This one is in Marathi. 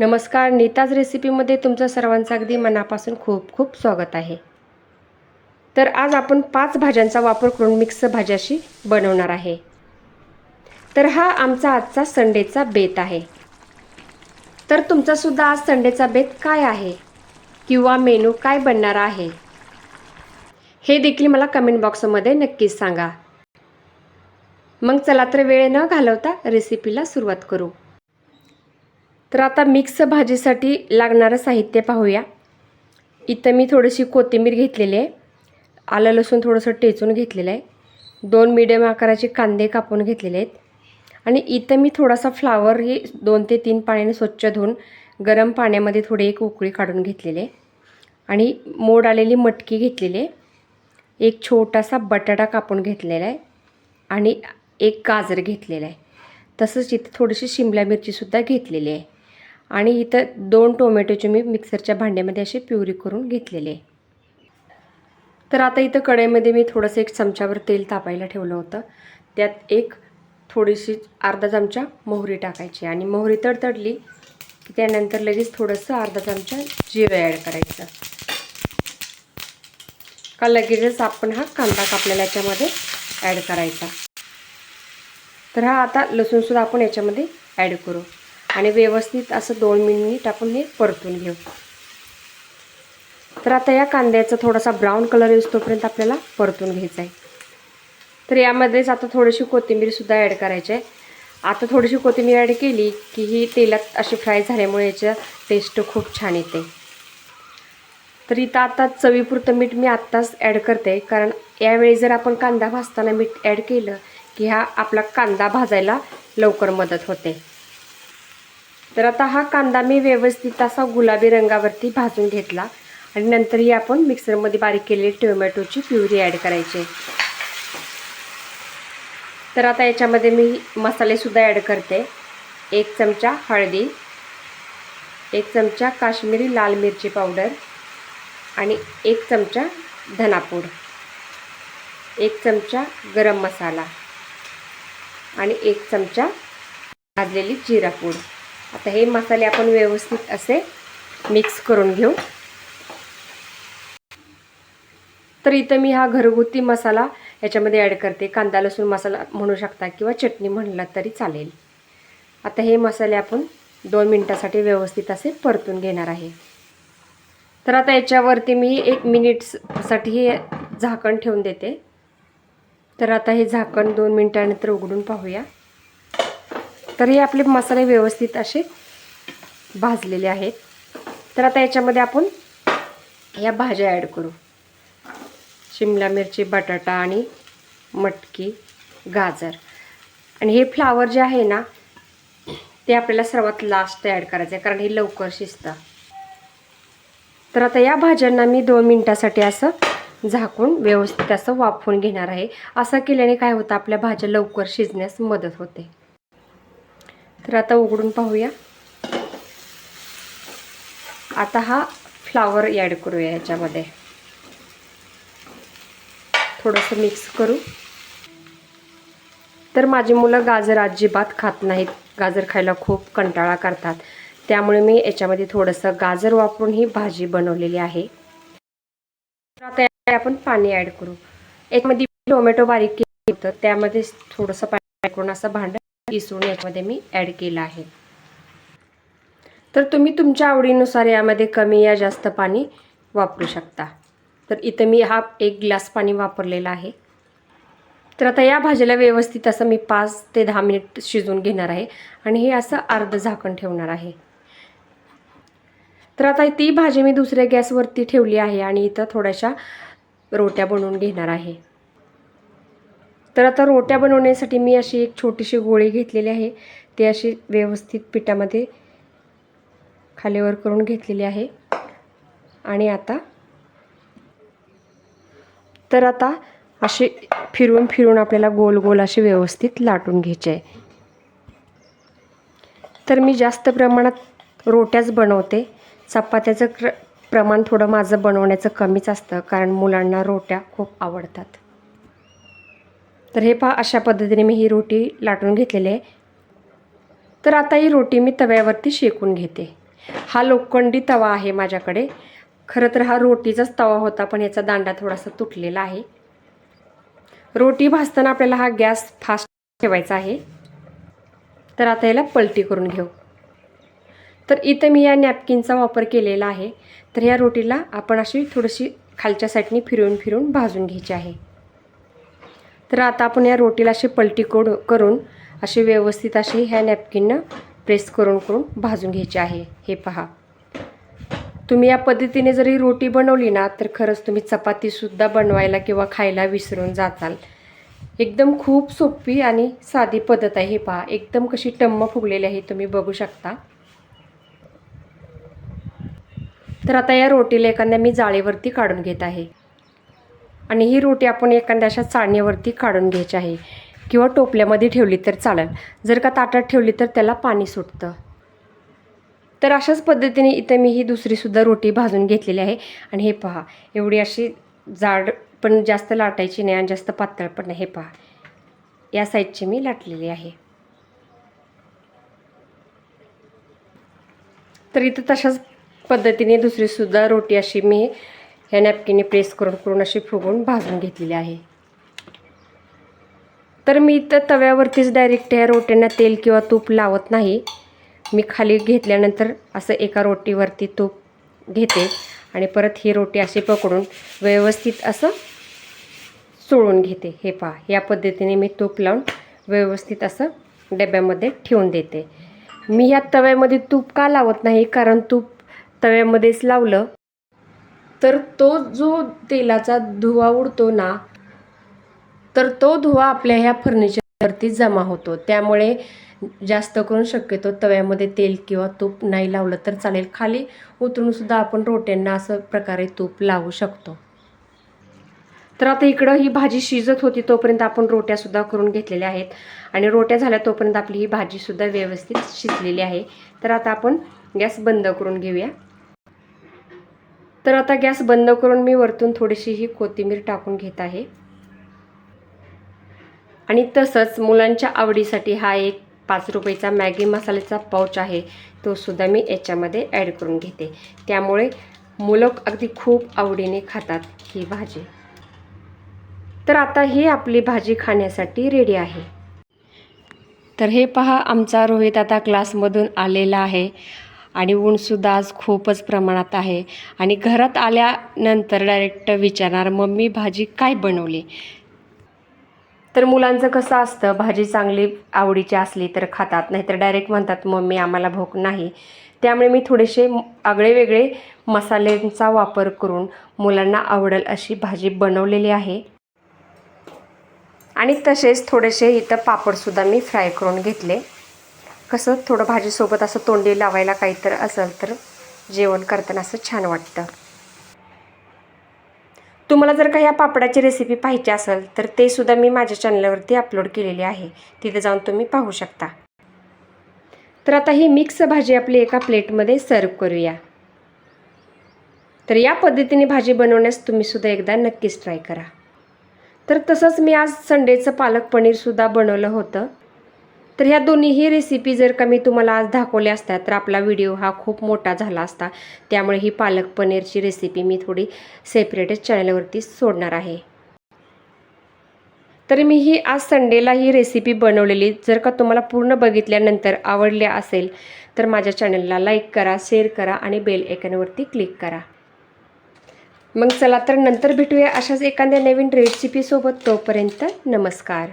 नमस्कार नीताज रेसिपीमध्ये तुमचं सर्वांचं अगदी मनापासून खूप खूप स्वागत आहे. तर आज आपण पाच भाज्यांचा वापर करून मिक्स भाज्याशी बनवणार आहे. तर हा आमचा आजचा संडेचा बेत आहे. तर तुमचासुद्धा आज संडेचा बेत काय आहे? किंवा मेनू काय बनणार आहे? हे देखील मला कमेंट बॉक्समध्ये नक्कीच सांगा. मग चला तर वेळ न घालवता रेसिपीला सुरुवात करू. तर आता मिक्स भाजीसाठी लागणारं साहित्य पाहूया. इथं मी थोडीशी कोथिंबीर घेतलेली आहे. आलं लसूण थोडंसं टेचून घेतलेलं आहे. दोन मिडियम आकाराचे कांदे कापून घेतलेले आहेत. आणि इथं मी थोडासा फ्लावर दोन ते तीन पाण्याने स्वच्छ धुवून गरम पाण्यामध्ये थोडी एक उकळी काढून घेतलेली आहे. आणि मोड आलेली मटकी घेतलेली आहे. एक छोटासा बटाटा कापून घेतलेला आहे. आणि एक गाजर घेतलेला आहे. तसंच इथं थोडीशी शिमला मिरचीसुद्धा घेतलेली आहे. आणि इथं दोन टोमॅटोचे मी मिक्सरच्या भांड्यामध्ये अशी प्युरी करून घेतलेले आहे. तर आता इथं कढईमध्ये मी थोडंसं एक चमच्यावर तेल तापायला ठेवलं होतं. त्यात एक थोडीशी अर्धा चमचा मोहरी टाकायची आणि मोहरी तडतडली की त्यानंतर लगेच थोडंसं अर्धा चमचा जिरं ॲड करायचं. का लगेचच आपण हा कांदा कापलेला याच्यामध्ये ॲड करायचा. तर हा आता लसूणसुद्धा आपण याच्यामध्ये ॲड करू. आणि व्यवस्थित असं दोन मिनिट आपण हे परतून घेऊ. तर आता या कांद्याचा थोडासा ब्राऊन कलर येऊस्तोपर्यंत आपल्याला परतून घ्यायचा आहे. तर यामध्येच आता थोडीशी कोथिंबीरसुद्धा ॲड करायची आहे. आता थोडीशी कोथिंबीर ॲड केली की ही तेलात अशी फ्राय झाल्यामुळे याच्या टेस्ट खूप छान येते. तर इथं आता चवीपुरतं मीठ मी आत्ताच ॲड करते. कारण यावेळी जर आपण कांदा भाजताना मीठ ॲड केलं की हा आपला कांदा भाजायला लवकर मदत होते. तर आता हा कांदा मी व्यवस्थित असा गुलाबी रंगावरती भाजून घेतला. आणि नंतर ही आपण मिक्सरमध्ये बारीक केलेली टोमॅटोची प्युरी ॲड करायची. तर आता याच्यामध्ये मी मसालेसुद्धा ॲड करते. एक चमचा हळदी एक चमचा काश्मीरी लाल मिरची पावडर आणि एक चमचा धनापूड एक चमचा गरम मसाला आणि एक चमचा भाजलेली जिरा पूड आता हे मसाले आपण व्यवस्थित असे मिक्स करून घेऊ. तर इथं मी हा घरगुती मसाला याच्यामध्ये ॲड करते. कांदा लसूण मसाला म्हणू शकता किंवा चटणी म्हणला तरी चालेल. आता हे मसाले आपण दोन मिनटासाठी व्यवस्थित असे परतून घेणार आहे. तर आता याच्यावरती मी एक मिनिटसाठी हे झाकण ठेवून देते. तर आता हे झाकण दोन मिनटानंतर उघडून पाहूया. तर हे आपले मसाले व्यवस्थित असे भाजलेले आहेत. तर आता याच्यामध्ये आपण या भाज्या ॲड करू. शिमला मिरची बटाटा आणि मटकी गाजर. आणि हे फ्लावर जे आहे ना ते आपल्याला सर्वात लास्ट ॲड करायचं आहे कारण हे लवकर शिजतं. तर आता या भाज्यांना मी दोन मिनटासाठी असं झाकून व्यवस्थित असं वाफवून घेणार आहे. असं केल्याने काय होतं आपल्या भाज्या लवकर शिजण्यास मदत होते. तर आता उघडून पाहूया. आता हा फ्लावर ॲड करूया याच्यामध्ये थोडंसं मिक्स करू. तर माझी मुलं गाजर अजिबात खात नाहीत. गाजर खायला खूप कंटाळा करतात. त्यामुळे मी याच्यामध्ये थोडंसं गाजर वापरून ही भाजी बनवलेली आहे. तर आता आपण पाणी ॲड करू. एकमध्ये टोमॅटो बारीक केलं होतं. त्यामध्ये थोडंसं पाणी करून असं भांडं किसून याच्यामध्ये मी ॲड केलं आहे. तर तुम्ही तुमच्या आवडीनुसार यामध्ये कमी या जास्त पाणी वापरू शकता. तर इथं मी हा एक ग्लास पाणी वापरलेला आहे. तर आता या भाजीला व्यवस्थित असं मी पाच ते दहा मिनिट शिजवून घेणार आहे आणि हे असं अर्ध झाकण ठेवणार आहे. तर आता ती भाजी मी दुसऱ्या गॅसवरती ठेवली आहे आणि इथं थोड्याशा रोट्या बनवून घेणार आहे. तर आता रोट्या बनवण्यासाठी मी अशी एक छोटीशी गोळी घेतलेली आहे. ती अशी व्यवस्थित पिठामध्ये खालीवर करून घेतलेली आहे. आणि आता तर आता असे फिरून फिरून आपल्याला गोल गोल असे व्यवस्थित लाटून घ्यायचे आहे. तर मी जास्त प्रमाणात रोट्याच बनवते. चपात्याचं क्र प्रमाण थोडं माझं बनवण्याचं कमीच असतं कारण मुलांना रोट्या खूप आवडतात. तर हे पहा अशा पद्धतीने मी ही रोटी लाटून घेतलेली आहे. तर आता ही रोटी मी तव्यावरती शेकून घेते. हा लोखंडी तवा आहे माझ्याकडे. खरं तर हा रोटीचाच तवा होता पण याचा दांडा थोडासा तुटलेला आहे. रोटी भाजताना आपल्याला हा गॅस फास्ट ठेवायचा आहे. तर आता याला पलटी करून घेऊ. तर इथं मी या नॅपकिनचा वापर केलेला आहे. तर या रोटीला आपण अशी थोडीशी खालच्या साईडनी फिरवून फिरवून भाजून घ्यायची आहे. तर आता आपण या रोटीला अशी पलटी कोड करून अशी व्यवस्थित अशी ह्या नॅपकिननं प्रेस करून करून भाजून घ्यायची आहे. हे पहा. तुम्ही या पद्धतीने जरी रोटी बनवली ना तर खरंच तुम्ही चपातीसुद्धा बनवायला किंवा खायला विसरून जाचाल एकदम खूप सोपी आणि साधी पद्धत आहे. हे पहा. एकदम कशी टम्म फुगलेली आहे. तुम्ही बघू शकता. तर आता या रोटीला एखाद्या मी जाळीवरती काढून घेत आहे. आणि ही रोटी आपण एखाद्या अशा चाळणीवरती काढून घ्यायची आहे किंवा टोपल्यामध्ये ठेवली तर चालेल. जर का ताटात ठेवली तर त्याला पाणी सुटतं. तर अशाच पद्धतीने इथं मी ही दुसरीसुद्धा रोटी भाजून घेतलेली आहे. आणि हे पहा एवढी अशी जाड पण जास्त लाटायची नाही आणि जास्त पातळ पण नाही. हे पहा या साईडची मी लाटलेली आहे. तर इथं तशाच पद्धतीने दुसरीसुद्धा रोटी अशी मी ह्या नॅपकिनने प्रेस करून करून अशी फुगून भाजून घेतलेली आहे. तर मी इथं तव्यावरतीच डायरेक्ट ह्या रोट्यांना तेल किंवा तूप लावत नाही. मी खाली घेतल्यानंतर असं एका रोटीवरती तूप घेते आणि परत ही रोटी अशी पकडून व्यवस्थित असं चोळून घेते. हे पहा या पद्धतीने मी तूप लावून व्यवस्थित असं डब्यामध्ये ठेवून देते. मी ह्या तव्यामध्ये तूप का लावत नाही? कारण तूप तव्यामध्येच लावलं. तर तो जो तेलाचा धुवा उडतो ना तर तो धुवा आपल्या ह्या फर्निचरवरती जमा होतो. त्यामुळे जास्त करून शक्यतो तव्यामध्ये तेल किंवा तूप नाही लावलं तर चालेल. खाली उतरूनसुद्धा आपण रोट्यांना असं प्रकारे तूप लावू शकतो. तर आता इकडं ही भाजी शिजत होती तोपर्यंत आपण रोट्यासुद्धा करून घेतलेल्या आहेत. आणि रोट्या झाल्या तोपर्यंत आपली ही भाजीसुद्धा व्यवस्थित शिजलेली आहे. तर आता आपण गॅस बंद करून घेऊया. तर आता गॅस बंद करून मी वरतून थोडीशी ही कोथिंबीर टाकून घेत आहे. आणि तसंच मुलांच्या आवडीसाठी हा एक पाच रुपयेचा मॅगी मसाल्याचा पाऊच आहे तो सुद्धा मी याच्यामध्ये ॲड करून घेते. त्यामुळे मुलं अगदी खूप आवडीने खातात ही भाजी. तर आता ही आपली भाजी खाण्यासाठी रेडी आहे. तर हे पहा आमचा रोहित आता क्लासमधून आलेला आहे. आणि ऊनसुद्धा आज खूपच प्रमाणात आहे. आणि घरात आल्यानंतर डायरेक्ट विचारणार मम्मी भाजी काय बनवली? तर मुलांचं कसं असतं भाजी चांगली आवडीची असली तर खातात. नाहीतर डायरेक्ट म्हणतात मम्मी आम्हाला भूक नाही. त्यामुळे मी थोडेसे आगळे वेगळे मसाल्यांचा वापर करून मुलांना आवडेल अशी भाजी बनवलेली आहे. आणि तसेच थोडेसे इथं पापडसुद्धा मी फ्राय करून घेतले. कसं थोडं भाजीसोबत असं तोंडी लावायला काहीतरी असेल तर जेवण करताना असं छान वाटतं. तुम्हाला जर का ह्या पापडाची रेसिपी पाहिजे असेल तर ते सुद्धा मी माझ्या चॅनलवरती अपलोड केलेली आहे. तिथे जाऊन तुम्ही पाहू शकता. तर आता ही मिक्स भाजी आपली एका प्लेटमध्ये सर्व करूया. तर या पद्धतीने भाजी बनवण्यास तुम्ही सुद्धा एकदा नक्कीच ट्राय करा. तर तसंच मी आज संडेचं पालक पनीरसुद्धा बनवलं होतं. तर ह्या दोन्हीही रेसिपी जर का मी तुम्हाला आज दाखवल्या असत्या तर आपला व्हिडिओ हा खूप मोठा झाला असता. त्यामुळे ही पालक पनीरची रेसिपी मी थोडी सेपरेटच चॅनलवरती सोडणार आहे. तर मी ही आज संडेला ही रेसिपी बनवलेली. जर का तुम्हाला पूर्ण बघितल्यानंतर आवडल्या असेल तर माझ्या चॅनलला लाईक करा शेअर करा आणि बेल ऐकनवरती क्लिक करा. मग चला तर नंतर भेटूया अशाच एखाद्या नवीन रेसिपीसोबत तोपर्यंत नमस्कार.